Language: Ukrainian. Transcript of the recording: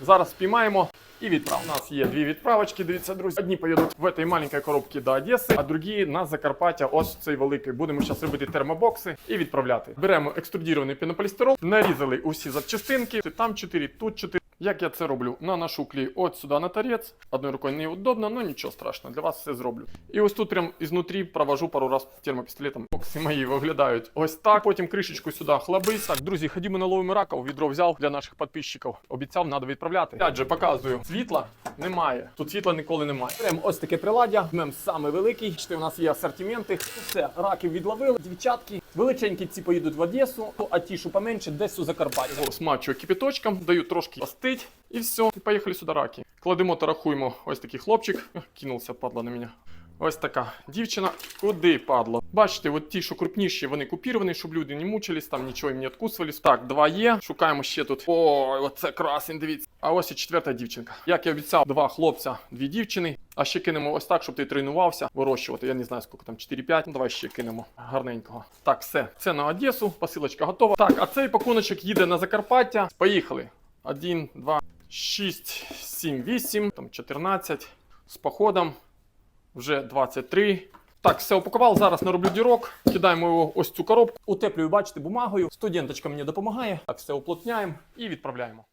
Зараз спіймаємо і відправимо. У нас є дві відправочки. Дивіться, друзі. Одні поїдуть в этой маленькій коробці до Одеси, а другі на Закарпаття. Ось цей великий. Будемо зараз робити термобокси і відправляти. Беремо екструдірований пінополістирол, нарізали усі запчастинки. Там 4, тут 4. Як я це роблю? Наношу клей от сюди на торець. Одною рукою неудобно, але нічого страшного. Для вас все зроблю. І ось тут прям ізнутрі провожу пару раз термопістолетом. Бокси мої виглядають ось так. Потім кришечку сюди хлабись. Так, друзі, ходімо наловимо раков. Відро взяв для наших підписчиків. Обіцяв, треба відправляти. Опять же, показую. Світла немає. Тут світла ніколи немає. Беремо ось таке приладдя. мем саме великий. Бачите, у нас є асортименти. Все, раків відловили, дівчатки. Величенькі ці поїдуть в Одесу, а ті, що поменше, десь у Закарпаття. Смачую кипіточком, даю трошки остить і все. І поїхали сюди раки. Кладемо та рахуємо. Ось такий хлопчик. Кинувся, падла на мене. Ось така дівчина. Куди падло? Бачите, от ті, що крупніші, вони купіровані, щоб люди не мучились, там нічого їм не откусувались. Так, два є. Шукаємо ще тут. Ой, оце красень, дивіться. А ось і четверта дівчинка. Як я обіцяв, два хлопця, дві дівчини. А ще кинемо ось так, щоб ти тренувався вирощувати. Я не знаю, скільки там 4-5. Ну давай ще кинемо гарненького. Так, все. Це на Одесу. Посилочка готова. Так, а цей пакуночок їде на Закарпаття. Поїхали. Один, два, шість, сім, вісім, там 14. З походом. Вже 23. Так, все упакував. Зараз нароблю дірок. Кидаємо його ось цю коробку. Утеплюю, бачите, бумагою. Студенточка мені допомагає. Так, все уплотняємо і відправляємо.